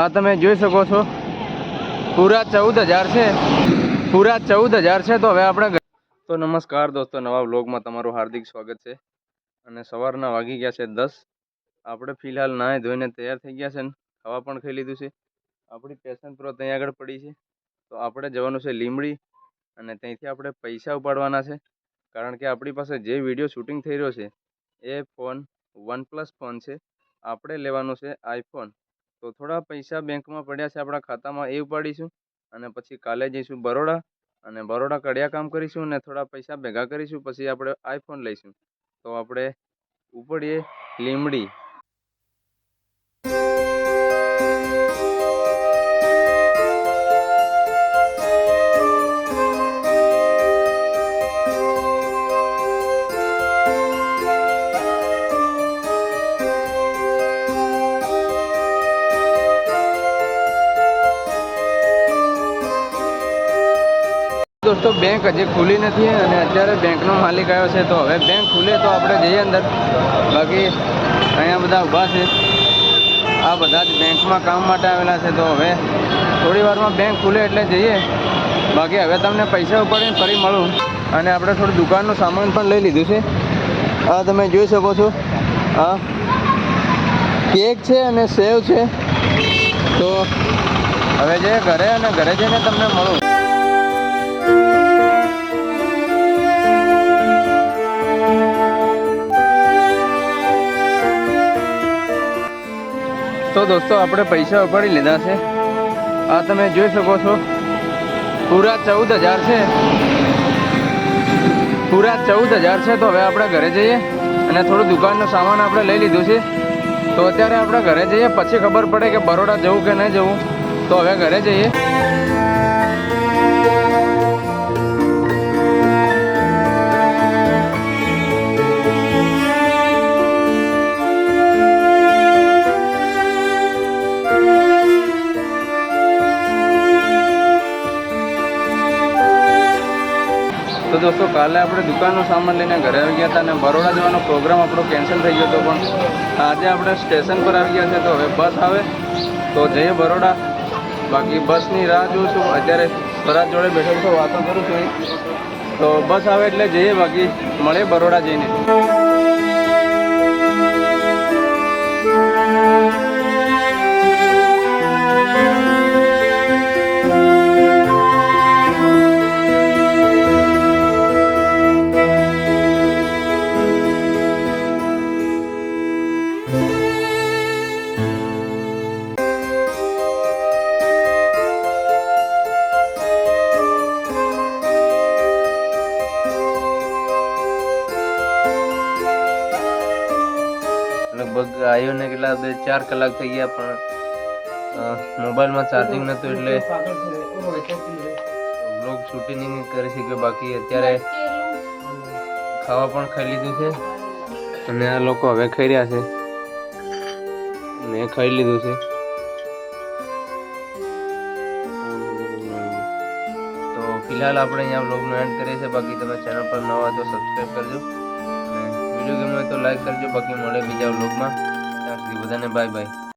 આ તમે જોઈ શકો છો. પૂરા ચૌદ હજાર છે. પૂરા ચૌદ હજાર છે તો હવે આપણે તો નમસ્કાર દોસ્તો, નવા વ્લોગમાં તમારું હાર્દિક સ્વાગત છે. અને સવારના વાગી ગયા છે દસ. આપણે ફિલહાલ નાહી ધોઈને તૈયાર થઈ ગયા છે ને, ખાવા પણ ખાઈ લીધું છે. આપણી પેશન પ્રો ત્યાં આગળ પડી છે. તો આપણે જવાનું છે લીમડી અને ત્યાંથી આપણે પૈસા ઉપાડવાના છે. કારણ કે આપણી પાસે જે વીડિયો શૂટિંગ થઈ રહ્યો છે, એ ફોન વનપ્લસ ફોન છે. આપણે લેવાનો છે આઈફોન. તો થોડા પૈસા બેંકમાં પડ્યા છે આપણા ખાતામાં એ ઉપાડીશું અને પછી કાલે જઈશું બરોડા અને બરોડા કડિયા કામ કરીશું અને થોડા પૈસા ભેગા કરીશું, પછી આપણે આઈફોન લઈશું. તો આપણે ઉપડીએ લીમડી. દોસ્તો બેંક હજી ખુલી નથી અને અત્યારે બેંકનો માલિક આવ્યો છે. તો હવે બેંક ખુલે તો આપણે જઈએ અંદર. બાકી અહીંયા બધા ઊભા છે. આ બધા જ બેંકમાં કામ માટે આવેલા છે. તો હવે થોડી વારમાં બેંક ખુલે એટલે જઈએ. બાકી હવે તમને પૈસા ઉપાડીને ફરી મળું. અને આપણે થોડું દુકાનનું સામાન પણ લઈ લીધું છે. આ તમે જોઈ શકો છો. આ કેક છે અને સેવ છે. તો હવે જઈએ ઘરે અને ઘરે જઈને તમને મળું. દોસ્તો આપણે પૈસા ઉપાડી લીધા છે. આ તમે જોઈ શકો છો. પૂરા ચૌદ હજાર છે. પૂરા ચૌદ હજાર છે, તો હવે આપણે ઘરે જઈએ અને થોડું દુકાનનો સામાન આપણે લઈ લીધું છે. તો અત્યારે આપણે ઘરે જઈએ, પછી ખબર પડે કે બરોડા જવું કે નહીં જવું. તો હવે ઘરે જઈએ. તો દોસ્તો, કાલે આપણે દુકાનનો સામાન લઈને ઘરે આવી ગયા હતા અને બરોડા જવાનો પ્રોગ્રામ આપણો કેન્સલ થઈ ગયો હતો પણ આજે આપણે સ્ટેશન પર આવી ગયા છે તો હવે બસ આવે. તો જઈએ બરોડા. બાકી બસની રાહ જોઉં છું. અત્યારે સ્વરાજ જોડે બેઠો છું વાતો કરું છું તો બસ આવે એટલે જઈએ બાકી. મળે બરોડા જઈને. લગભગ આવ્યો ને કેટલા બે, ચાર કલાક થઈ ગયા, પણ મોબાઈલમાં ચાર્જિંગ નહોતું એટલે બ્લોગ શૂટિંગ કરી શક્યો. બાકી અત્યારે ખાવા પણ ખાઈ લીધું છે. અને આ લોકો હવે ખાઈ રહ્યા છે. મેં ખાઈ લીધું છે. તો ફિલહાલ આપણે અહીંયા બ્લોગનો એન્ડ કરીએ છીએ. બાકી તમે ચેનલ પર નવા તો સબસ્ક્રાઈબ કરજો. વીડિયો ગમ્યો હોય તો લાઈક કરજો. બાકી મળે બીજા વ્લોગમાં ત્યાં સુધી બધાને બાય બાય